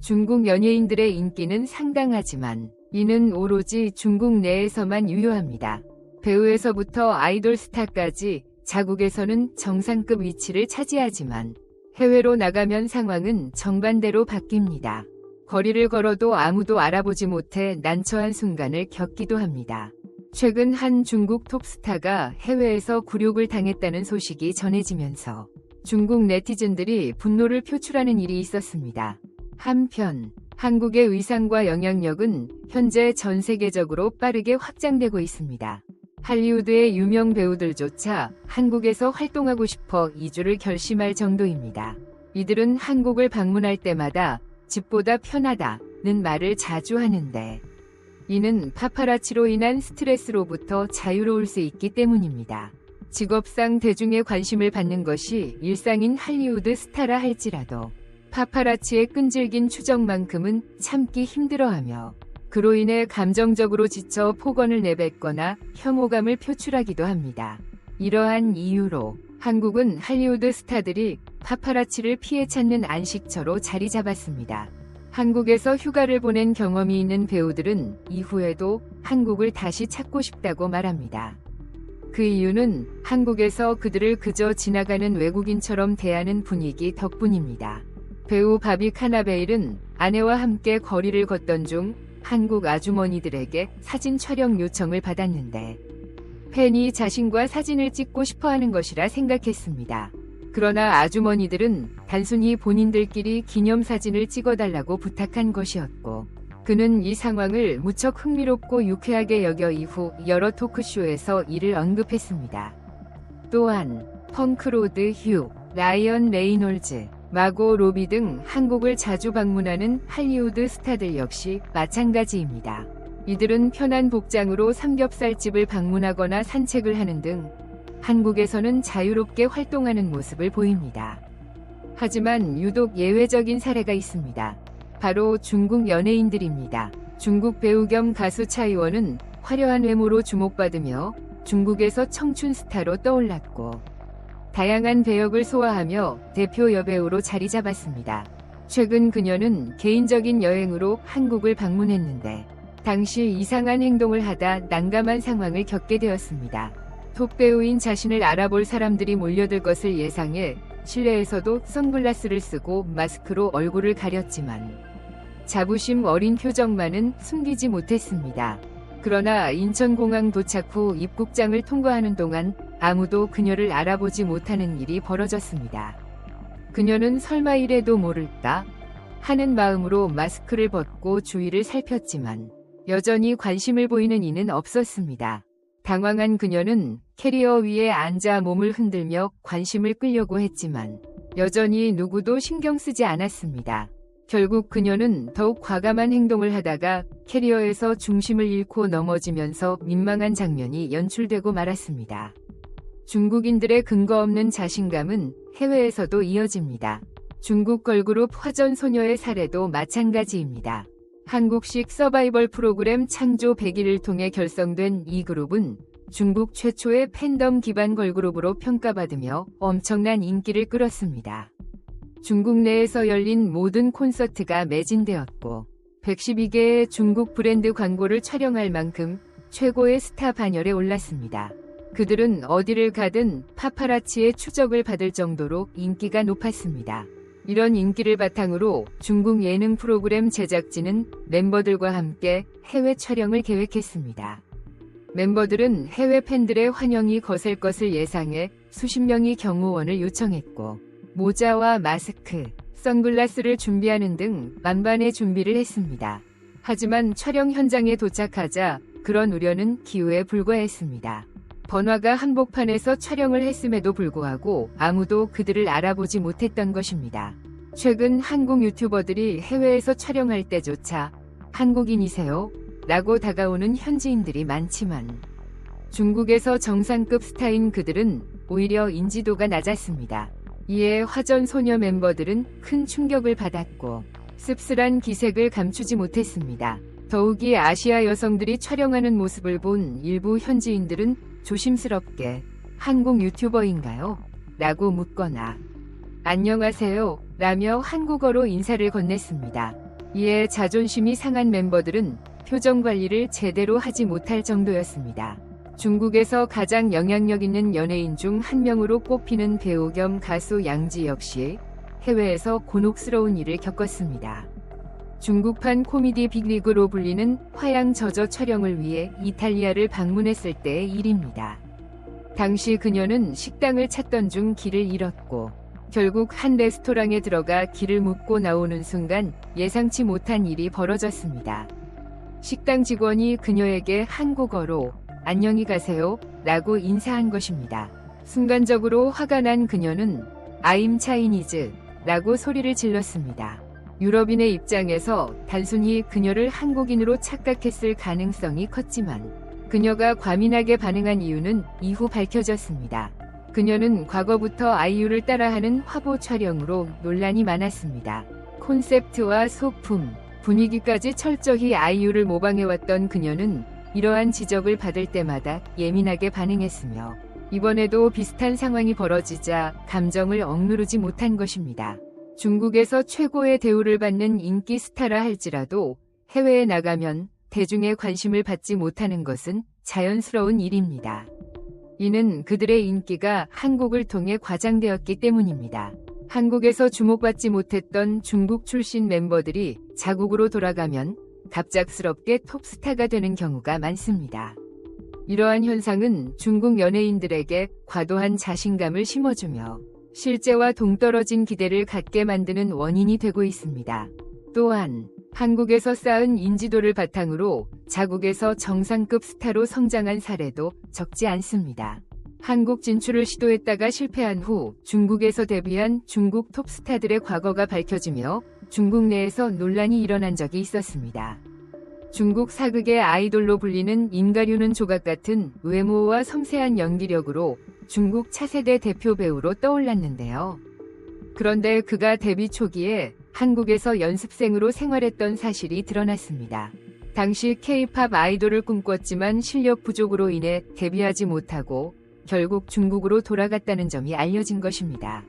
중국 연예인들의 인기는 상당하지만 이는 오로지 중국 내에서만 유효합니다. 배우에서부터 아이돌 스타까지 자국에서는 정상급 위치를 차지하지만 해외로 나가면 상황은 정반대로 바뀝니다. 거리를 걸어도 아무도 알아보지 못해 난처한 순간을 겪기도 합니다. 최근 한 중국 톱스타가 해외에서 굴욕을 당했다는 소식이 전해지면서 중국 네티즌들이 분노를 표출하는 일이 있었습니다. 한편 한국의 위상과 영향력은 현재 전 세계적으로 빠르게 확장되고 있습니다. 할리우드의 유명 배우들조차 한국에서 활동하고 싶어 이주를 결심할 정도입니다. 이들은 한국을 방문할 때마다 집보다 편하다는 말을 자주 하는데 이는 파파라치로 인한 스트레스로부터 자유로울 수 있기 때문입니다. 직업상 대중의 관심을 받는 것이 일상인 할리우드 스타라 할지라도 파파라치의 끈질긴 추적만큼은 참기 힘들어하며 그로 인해 감정적으로 지쳐 폭언을 내뱉거나 혐오감을 표출하기도 합니다. 이러한 이유로 한국은 할리우드 스타들이 파파라치를 피해 찾는 안식처로 자리 잡았습니다. 한국에서 휴가를 보낸 경험이 있는 배우들은 이후에도 한국을 다시 찾고 싶다고 말합니다. 그 이유는 한국에서 그들을 그저 지나가는 외국인처럼 대하는 분위기 덕분입니다. 배우 바비 카나베일은 아내와 함께 거리를 걷던 중 한국 아주머니들에게 사진 촬영 요청을 받았는데 팬이 자신과 사진을 찍고 싶어 하는 것이라 생각했습니다. 그러나 아주머니들은 단순히 본인들끼리 기념사진을 찍어달라고 부탁한 것이었고 그는 이 상황을 무척 흥미롭고 유쾌하게 여겨 이후 여러 토크쇼에서 이를 언급했습니다. 또한 펑크로드 휴, 라이언 레이놀즈, 마고 로비 등 한국을 자주 방문하는 할리우드 스타들 역시 마찬가지입니다. 이들은 편한 복장으로 삼겹살집을 방문하거나 산책을 하는 등 한국에서는 자유롭게 활동하는 모습을 보입니다. 하지만 유독 예외적인 사례가 있습니다. 바로 중국 연예인들입니다. 중국 배우 겸 가수 차이원은 화려한 외모로 주목받으며 중국에서 청춘 스타로 떠올랐고 다양한 배역을 소화하며 대표 여배우로 자리 잡았습니다. 최근 그녀는 개인적인 여행으로 한국을 방문했는데 당시 이상한 행동을 하다 난감한 상황을 겪게 되었습니다. 톱배우인 자신을 알아볼 사람들이 몰려들 것을 예상해 실내에서도 선글라스를 쓰고 마스크로 얼굴을 가렸지만 자부심 어린 표정만은 숨기지 못했습니다. 그러나 인천공항 도착 후 입국장을 통과하는 동안 아무도 그녀를 알아보지 못하는 일이 벌어졌습니다. 그녀는 설마 이래도 모를까 하는 마음으로 마스크를 벗고 주위를 살폈지만 여전히 관심을 보이는 이는 없었습니다. 당황한 그녀는 캐리어 위에 앉아 몸을 흔들며 관심을 끌려고 했지만 여전히 누구도 신경 쓰지 않았습니다. 결국 그녀는 더욱 과감한 행동을 하다가 캐리어에서 중심을 잃고 넘어지면서 민망한 장면이 연출되고 말았습니다. 중국인들의 근거 없는 자신감은 해외에서도 이어집니다. 중국 걸그룹 화전 소녀의 사례도 마찬가지입니다. 한국식 서바이벌 프로그램 창조 100일을 통해 결성된 이 그룹은 중국 최초의 팬덤 기반 걸그룹으로 평가받으며 엄청난 인기를 끌었습니다. 중국 내에서 열린 모든 콘서트가 매진되었고 112개의 중국 브랜드 광고를 촬영할 만큼 최고의 스타 반열에 올랐습니다. 그들은 어디를 가든 파파라치의 추적을 받을 정도로 인기가 높았습니다. 이런 인기를 바탕으로 중국 예능 프로그램 제작진은 멤버들과 함께 해외 촬영을 계획했습니다. 멤버들은 해외 팬들의 환영이 거셀 것을 예상해 수십 명이 경호원을 요청했고 모자와 마스크, 선글라스를 준비하는 등 만반의 준비를 했습니다. 하지만 촬영 현장에 도착하자 그런 우려는 기우에 불과했습니다. 번화가 한복판에서 촬영을 했음에도 불구하고 아무도 그들을 알아보지 못했던 것입니다. 최근 한국 유튜버들이 해외에서 촬영할 때조차 한국인이세요? 라고 다가오는 현지인들이 많지만 중국에서 정상급 스타인 그들은 오히려 인지도가 낮았습니다. 이에 화전 소녀 멤버들은 큰 충격을 받았고 씁쓸한 기색을 감추지 못했습니다. 더욱이 아시아 여성들이 촬영하는 모습을 본 일부 현지인들은 조심스럽게 한국 유튜버인가요? 라고 묻거나 안녕하세요 라며 한국어로 인사를 건넸습니다. 이에 자존심이 상한 멤버들은 표정 관리를 제대로 하지 못할 정도였습니다. 중국에서 가장 영향력 있는 연예인 중 한 명으로 꼽히는 배우 겸 가수 양지 역시 해외에서 곤혹스러운 일을 겪었습니다. 중국판 코미디 빅리그로 불리는 화양 저저 촬영을 위해 이탈리아를 방문했을 때의 일입니다. 당시 그녀는 식당을 찾던 중 길을 잃었고 결국 한 레스토랑에 들어가 길을 묻고 나오는 순간 예상치 못한 일이 벌어졌습니다. 식당 직원이 그녀에게 한국어로 안녕히 가세요 라고 인사한 것입니다. 순간적으로 화가 난 그녀는 I'm Chinese 라고 소리를 질렀습니다. 유럽인의 입장에서 단순히 그녀를 한국인으로 착각했을 가능성이 컸지만 그녀가 과민하게 반응한 이유는 이후 밝혀졌습니다. 그녀는 과거부터 아이유를 따라하는 화보 촬영으로 논란이 많았습니다. 콘셉트와 소품, 분위기까지 철저히 아이유를 모방해왔던 그녀는 이러한 지적을 받을 때마다 예민하게 반응했으며 이번에도 비슷한 상황이 벌어지자 감정을 억누르지 못한 것입니다. 중국에서 최고의 대우를 받는 인기 스타라 할지라도 해외에 나가면 대중의 관심을 받지 못하는 것은 자연스러운 일입니다. 이는 그들의 인기가 한국을 통해 과장되었기 때문입니다. 한국에서 주목받지 못했던 중국 출신 멤버들이 자국으로 돌아가면 갑작스럽게 톱스타가 되는 경우가 많습니다. 이러한 현상은 중국 연예인들에게 과도한 자신감을 심어주며 실제와 동떨어진 기대를 갖게 만드는 원인이 되고 있습니다. 또한 한국에서 쌓은 인지도를 바탕으로 자국에서 정상급 스타로 성장한 사례도 적지 않습니다. 한국 진출을 시도했다가 실패한 후 중국에서 데뷔한 중국 톱스타들의 과거가 밝혀지며 중국 내에서 논란이 일어난 적이 있었습니다. 중국 사극의 아이돌로 불리는 임가류는 조각 같은 외모와 섬세한 연기력으로 중국 차세대 대표 배우로 떠올랐는데요. 그런데 그가 데뷔 초기에 한국에서 연습생으로 생활했던 사실이 드러났습니다. 당시 K-팝 아이돌을 꿈꿨지만 실력 부족으로 인해 데뷔하지 못하고 결국 중국으로 돌아갔다는 점이 알려진 것입니다.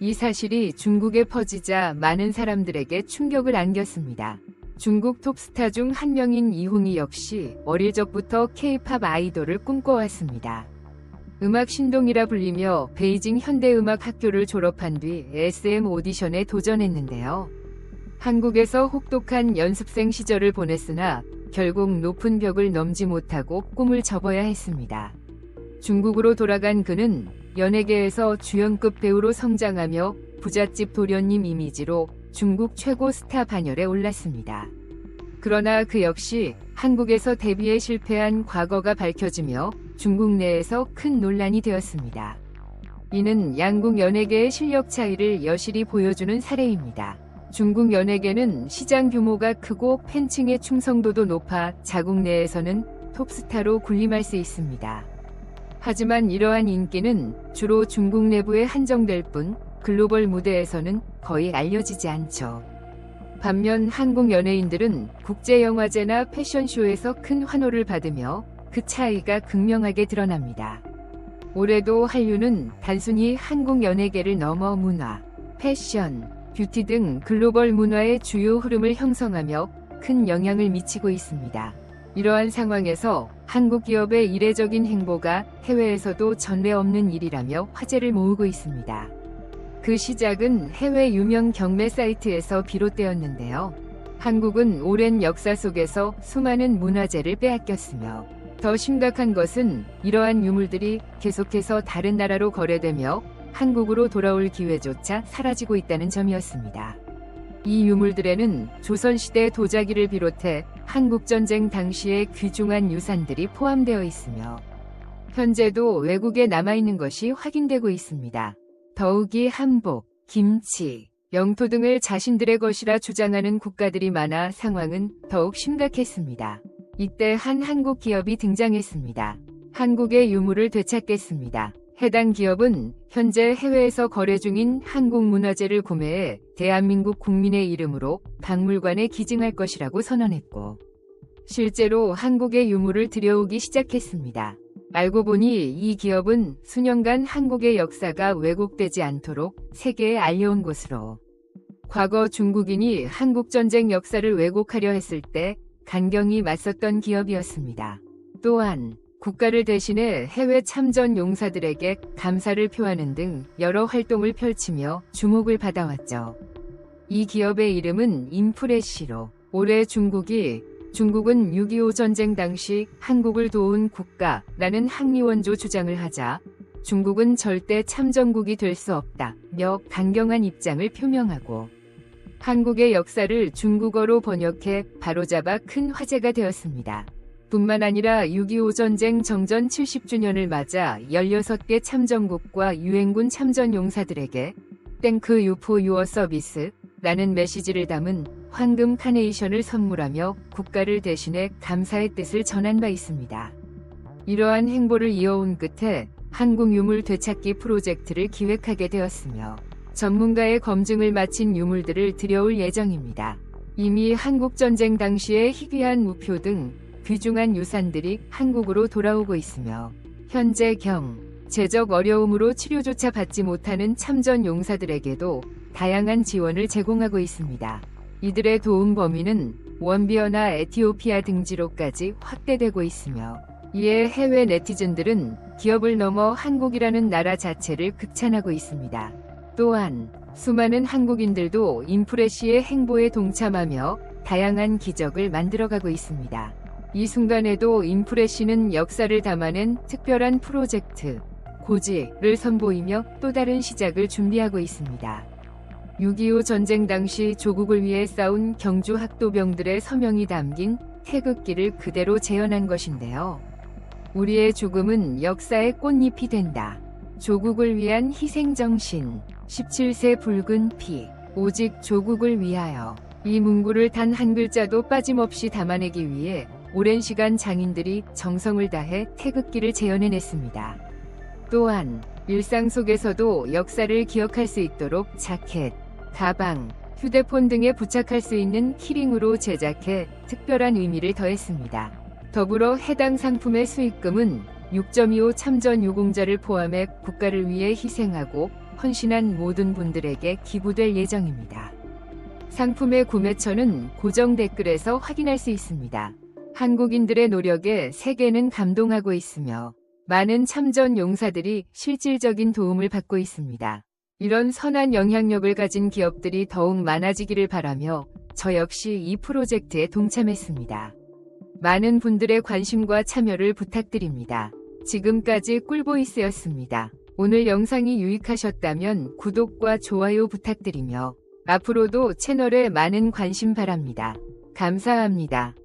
이 사실이 중국에 퍼지자 많은 사람들에게 충격을 안겼습니다. 중국 톱스타 중 한 명인 이홍이 역시 어릴 적부터 K-팝 아이돌을 꿈꿔왔습니다. 음악 신동이라 불리며 베이징 현대음악 학교를 졸업한 뒤 SM 오디션에 도전했는데요. 한국에서 혹독한 연습생 시절을 보냈으나 결국 높은 벽을 넘지 못하고 꿈을 접어야 했습니다. 중국으로 돌아간 그는 연예계에서 주연급 배우로 성장하며 부잣집 도련님 이미지로 중국 최고 스타 반열에 올랐습니다. 그러나 그 역시 한국에서 데뷔에 실패한 과거가 밝혀지며 중국 내에서 큰 논란이 되었습니다. 이는 양국 연예계의 실력 차이를 여실히 보여주는 사례입니다. 중국 연예계는 시장 규모가 크고 팬층의 충성도도 높아 자국 내에서는 톱스타로 군림할 수 있습니다. 하지만 이러한 인기는 주로 중국 내부에 한정될 뿐 글로벌 무대에서는 거의 알려지지 않죠. 반면 한국 연예인들은 국제영화제나 패션쇼에서 큰 환호를 받으며 그 차이가 극명하게 드러납니다. 올해도 한류는 단순히 한국 연예계를 넘어 문화, 패션, 뷰티 등 글로벌 문화의 주요 흐름을 형성하며 큰 영향을 미치고 있습니다. 이러한 상황에서 한국 기업의 이례적인 행보가 해외에서도 전례 없는 일이라며 화제를 모으고 있습니다. 그 시작은 해외 유명 경매 사이트에서 비롯되었는데요. 한국은 오랜 역사 속에서 수많은 문화재를 빼앗겼으며 더 심각한 것은 이러한 유물들이 계속해서 다른 나라로 거래되며 한국으로 돌아올 기회조차 사라지고 있다는 점이었습니다. 이 유물들에는 조선시대 도자기를 비롯해 한국전쟁 당시의 귀중한 유산들이 포함되어 있으며 현재도 외국에 남아있는 것이 확인되고 있습니다. 더욱이 한복, 김치, 영토 등을 자신들의 것이라 주장하는 국가들이 많아 상황은 더욱 심각했습니다. 이때 한 한국 기업이 등장했습니다. 한국의 유물을 되찾겠습니다. 해당 기업은 현재 해외에서 거래 중인 한국 문화재를 구매해 대한민국 국민의 이름으로 박물관에 기증할 것이라고 선언했고, 실제로 한국의 유물을 들여오기 시작했습니다. 알고 보니 이 기업은 수년간 한국의 역사가 왜곡되지 않도록 세계에 알려온 것으로 과거 중국인이 한국전쟁 역사를 왜곡하려 했을 때 간경히 맞섰던 기업이었습니다. 또한 국가를 대신해 해외 참전 용사들에게 감사를 표하는 등 여러 활동을 펼치며 주목을 받아왔죠. 이 기업의 이름은 인프레시로 올해 중국이 중국은 6.25 전쟁 당시 한국을 도운 국가라는 항리원조 주장을 하자 중국은 절대 참전국이 될 수 없다며 강경한 입장을 표명하고 한국의 역사를 중국어로 번역해 바로잡아 큰 화제가 되었습니다. 뿐만 아니라 6.25 전쟁 정전 70주년을 맞아 16개 참전국과 유엔군 참전 용사들에게 땡크 유포 유어 서비스 라는 메시지를 담은 황금 카네이션을 선물하며 국가를 대신해 감사의 뜻을 전한 바 있습니다. 이러한 행보를 이어온 끝에 한국 유물 되찾기 프로젝트를 기획하게 되었으며 전문가의 검증을 마친 유물들을 들여올 예정입니다. 이미 한국전쟁 당시의 희귀한 우표 등 귀중한 유산들이 한국으로 돌아오고 있으며 현재 경, 재적 어려움으로 치료조차 받지 못하는 참전 용사들에게도 다양한 지원을 제공하고 있습니다. 이들의 도움 범위는 원비어나 에티오피아 등지로까지 확대되고 있으며 이에 해외 네티즌들은 기업을 넘어 한국이라는 나라 자체를 극찬하고 있습니다. 또한 수많은 한국인들도 인프레시의 행보에 동참하며 다양한 기적을 만들어가고 있습니다. 이 순간에도 인프레시는 역사를 담아낸 특별한 프로젝트, 고지를 선보이며 또 다른 시작을 준비하고 있습니다. 6.25 전쟁 당시 조국을 위해 싸운 경주 학도병들의 서명이 담긴 태극기를 그대로 재현한 것인데요. 우리의 죽음은 역사의 꽃잎이 된다. 조국을 위한 희생정신, 17세 붉은 피, 오직 조국을 위하여. 이 문구를 단 한 글자도 빠짐없이 담아내기 위해 오랜 시간 장인들이 정성을 다해 태극기를 재현해냈습니다. 또한 일상 속에서도 역사를 기억할 수 있도록 자켓, 가방, 휴대폰 등에 부착할 수 있는 키링으로 제작해 특별한 의미를 더했습니다. 더불어 해당 상품의 수익금은 6.25 참전 유공자를 포함해 국가를 위해 희생하고 헌신한 모든 분들에게 기부될 예정입니다. 상품의 구매처는 고정 댓글에서 확인할 수 있습니다. 한국인들의 노력에 세계는 감동하고 있으며 많은 참전 용사들이 실질적인 도움을 받고 있습니다. 이런 선한 영향력을 가진 기업들이 더욱 많아지기를 바라며 저 역시 이 프로젝트에 동참했습니다. 많은 분들의 관심과 참여를 부탁드립니다. 지금까지 꿀보이스였습니다. 오늘 영상이 유익하셨다면 구독과 좋아요 부탁드리며 앞으로도 채널에 많은 관심 바랍니다. 감사합니다.